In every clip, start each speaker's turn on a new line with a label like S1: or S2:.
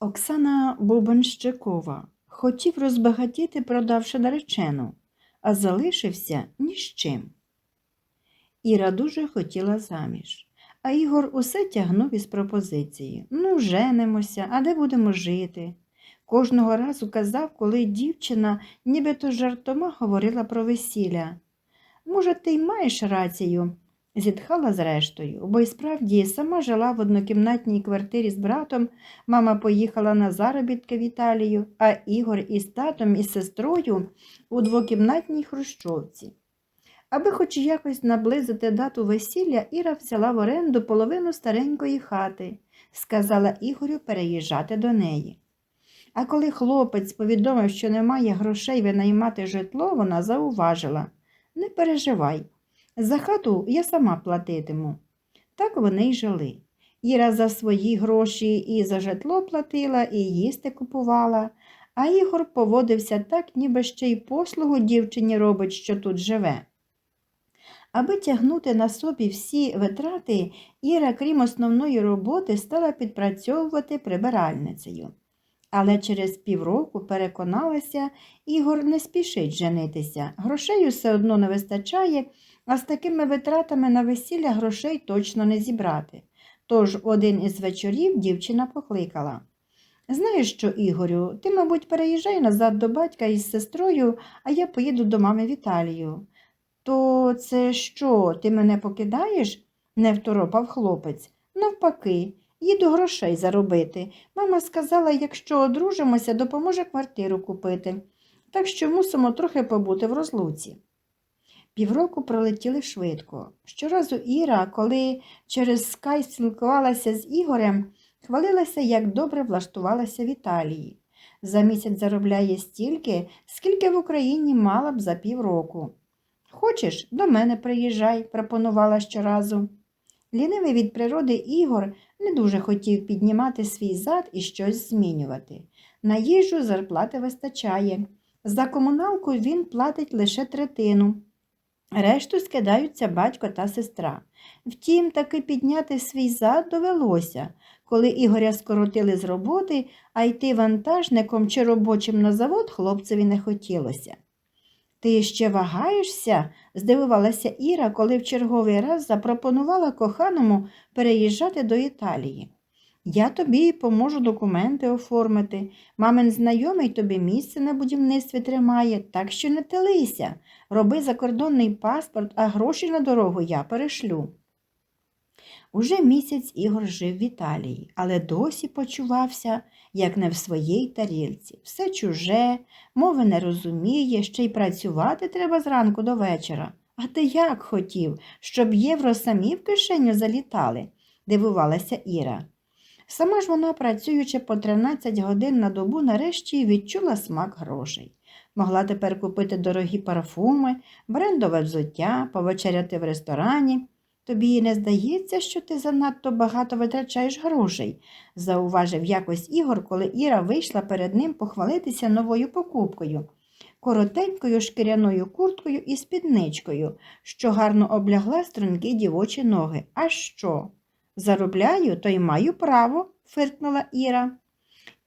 S1: Оксана Бубенщикова хотів розбагатіти, продавши наречену, а залишився ні з чим. Іра дуже хотіла заміж, а Ігор усе тягнув із пропозиції. Ну, женимося, а де будемо жити? Кожного разу казав, коли дівчина нібито жартома говорила про весілля. Може, ти й маєш рацію, зітхала зрештою, бо й справді сама жила в однокімнатній квартирі з братом, мама поїхала на заробітки в Італію, а Ігор із татом і сестрою у двокімнатній хрущовці. Аби хоч якось наблизити дату весілля, Іра взяла в оренду половину старенької хати, сказала Ігорю переїжджати до неї. А коли хлопець повідомив, що немає грошей винаймати житло, вона зауважила не переживай, за хату я сама платитиму. Так вони й жили. Іра за свої гроші і за житло платила, і їсти купувала, а Ігор поводився так, ніби ще й послугу дівчині робить, що тут живе. Аби тягнути на собі всі витрати, Іра, крім основної роботи, стала підпрацьовувати прибиральницею. Але через півроку переконалася, Ігор не спішить женитися. Грошей все одно не вистачає, а з такими витратами на весілля грошей точно не зібрати. Тож один із вечорів дівчина покликала. Знаєш що, Ігорю, ти, мабуть, переїжджай назад до батька із сестрою, а я поїду до мами в Італію. То це що, ти мене покидаєш? не второпав хлопець. Навпаки, їду грошей заробити. Мама сказала, якщо одружимося, допоможе квартиру купити. Так що мусимо трохи побути в розлуці. Півроку пролетіли швидко. Щоразу Іра, коли через скай спілкувалася з Ігорем, хвалилася, як добре влаштувалася в Італії. За місяць заробляє стільки, скільки в Україні мала б за півроку. Хочеш, до мене приїжджай, пропонувала щоразу. Лінивий від природи Ігор не дуже хотів піднімати свій зад і щось змінювати. На їжу зарплати вистачає. За комуналку він платить лише третину. Решту скидаються батько та сестра. Втім, таки підняти свій зад довелося, коли Ігоря скоротили з роботи, а йти вантажником чи робочим на завод хлопцеві не хотілося. Ти ще вагаєшся? здивувалася Іра, коли в черговий раз запропонувала коханому переїжджати до Італії. Я тобі поможу документи оформити. Мамин знайомий тобі місце на будівництві тримає, так що не телися. Роби закордонний паспорт, а гроші на дорогу я перешлю. Уже місяць Ігор жив в Італії, але досі почувався, як не в своїй тарілці. Все чуже, мови не розуміє, ще й працювати треба зранку до вечора. А ти як хотів, щоб євро самі в кишеню залітали? дивувалася Іра. Сама ж вона, працюючи по 13 годин на добу, нарешті відчула смак грошей. Могла тепер купити дорогі парфуми, брендове взуття, повечеряти в ресторані. Тобі не здається, що ти занадто багато витрачаєш грошей, зауважив якось Ігор, коли Іра вийшла перед ним похвалитися новою покупкою, коротенькою шкіряною курткою і спідничкою, що гарно облягла стрункі дівочі ноги. А що? Заробляю, то й маю право, фиркнула Іра.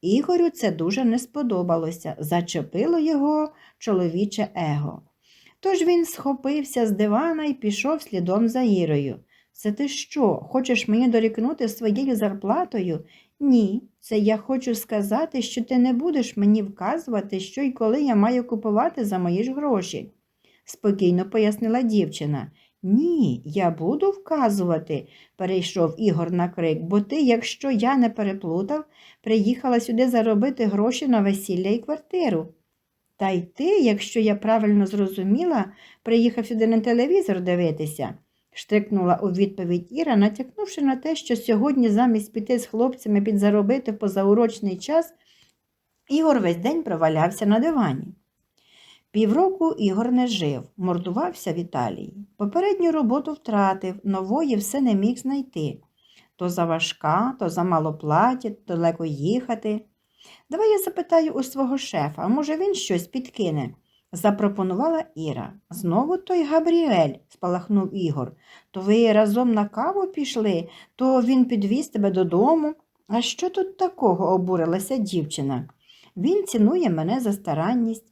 S1: Ігорю це дуже не сподобалося, зачепило його чоловіче его. Тож він схопився з дивана і пішов слідом за Ірою. Це ти що, хочеш мені дорікнути своєю зарплатою? Ні, це я хочу сказати, що ти не будеш мені вказувати, що й коли я маю купувати за мої ж гроші, спокійно пояснила дівчина. Ні, я буду вказувати, перейшов Ігор на крик, бо ти, якщо я не переплутав, приїхала сюди заробити гроші на весілля і квартиру. Та й ти, якщо я правильно зрозуміла, приїхав сюди на телевізор дивитися, штрикнула у відповідь Іра, натякнувши на те, що сьогодні замість піти з хлопцями підзаробити позаурочний час, Ігор весь день провалявся на дивані. Півроку Ігор не жив, мордувався в Італії. Попередню роботу втратив, нової все не міг знайти. То заважка, то замало платять, далеко їхати. Давай я запитаю у свого шефа, може він щось підкине, запропонувала Іра. Знову той Габріель, спалахнув Ігор. То ви разом на каву пішли, то він підвіз тебе додому, А що тут такого? обурилася дівчина. Він цінує мене за старанність.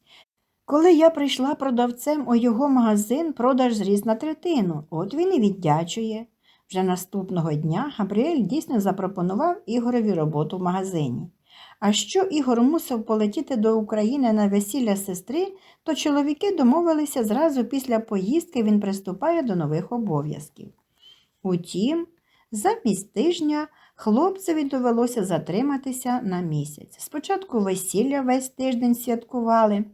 S1: Коли я прийшла продавцем у його магазин, продаж зріс на третину. От він і віддячує. Вже наступного дня Габріель дійсно запропонував Ігорові роботу в магазині. А що Ігор мусив полетіти до України на весілля сестри, то чоловіки домовилися зразу після поїздки він приступає до нових обов'язків. Утім, замість тижня хлопцеві довелося затриматися на місяць. Спочатку весілля весь тиждень святкували.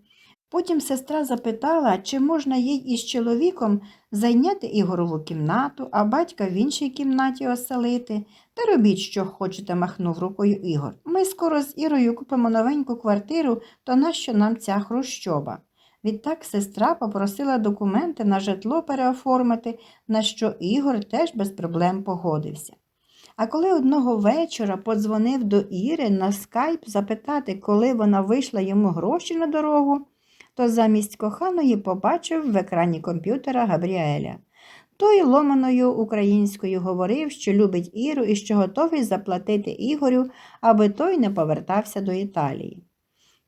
S1: Потім сестра запитала, чи можна їй із чоловіком зайняти Ігорову кімнату, а батька в іншій кімнаті оселити. Та робіть, що хочете, махнув рукою Ігор. Ми скоро з Ірою купимо новеньку квартиру, то нащо нам ця хрущоба? Відтак сестра попросила документи на житло переоформити, на що Ігор теж без проблем погодився. А коли одного вечора подзвонив до Іри на скайп запитати, коли вона вийшла йому гроші на дорогу, то замість коханої побачив в екрані комп'ютера Габріеля. Той ломаною українською говорив, що любить Іру і що готовий заплатити Ігорю, аби той не повертався до Італії.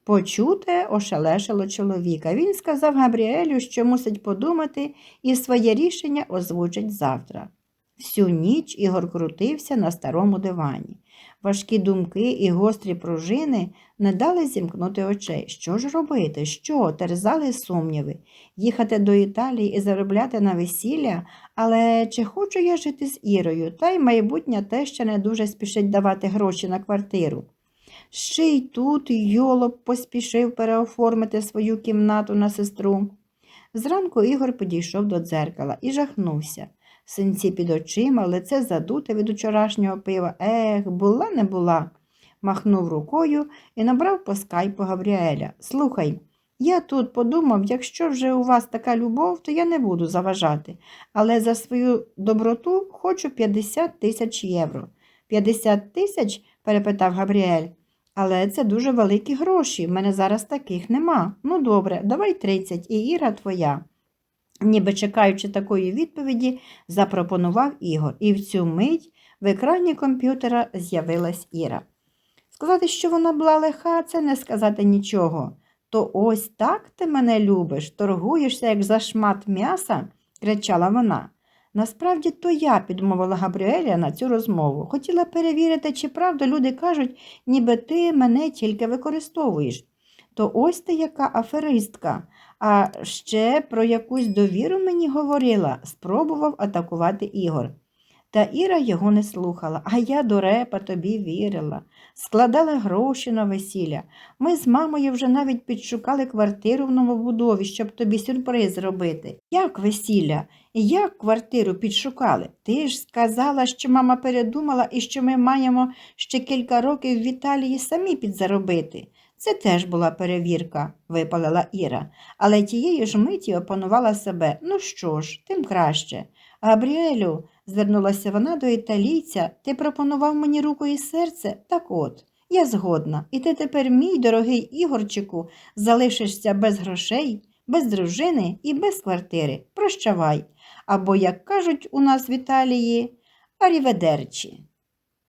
S1: Почуте ошелешило чоловіка. Він сказав Габріелю, що мусить подумати і своє рішення озвучить завтра. Всю ніч Ігор крутився на старому дивані. Важкі думки і гострі пружини не дали зімкнути очей. Що ж робити? Що? Терзали сумніви. Їхати до Італії і заробляти на весілля, але чи хочу я жити з Ірою, та й майбутня теща не дуже спішить давати гроші на квартиру. Ще й тут йолоп поспішив переоформити свою кімнату на сестру. Зранку Ігор підійшов до дзеркала і жахнувся. Синці під очима, лице задуте від учорашнього пива. Ех, була не була. Махнув рукою і набрав по скайпу Габріеля. Слухай, я тут подумав, якщо вже у вас така любов, то я не буду заважати, але за свою доброту хочу 50 тисяч євро. 50 тисяч? перепитав Габріель. Але це дуже великі гроші. В мене зараз таких нема. Ну добре, давай 30, і Іра твоя. Ніби чекаючи такої відповіді, запропонував Ігор, і в цю мить в екрані комп'ютера з'явилась Іра. Сказати, що вона була лиха, це не сказати нічого. То ось так ти мене любиш, торгуєшся, як за шмат м'яса, кричала вона. Насправді, то я підмовила Габріеля на цю розмову. Хотіла перевірити, чи правда люди кажуть, ніби ти мене тільки використовуєш. То ось ти яка аферистка. А ще про якусь довіру мені говорила, спробував атакувати Ігор. Та Іра його не слухала, а я до репа тобі вірила. Складала гроші на весілля. Ми з мамою вже навіть підшукали квартиру в новобудові, щоб тобі сюрприз зробити. Як весілля? Як квартиру підшукали? Ти ж сказала, що мама передумала і що ми маємо ще кілька років в Італії самі підзаробити. Це теж була перевірка, випалила Іра, але тієї ж миті опанувала себе. Ну що ж, тим краще. Габріелю, звернулася вона до італійця, ти пропонував мені руку і серце? Так от, я згодна, і ти тепер, мій дорогий Ігорчику, залишишся без грошей, без дружини і без квартири. Прощавай. Або, як кажуть у нас в Італії, аріведерчі.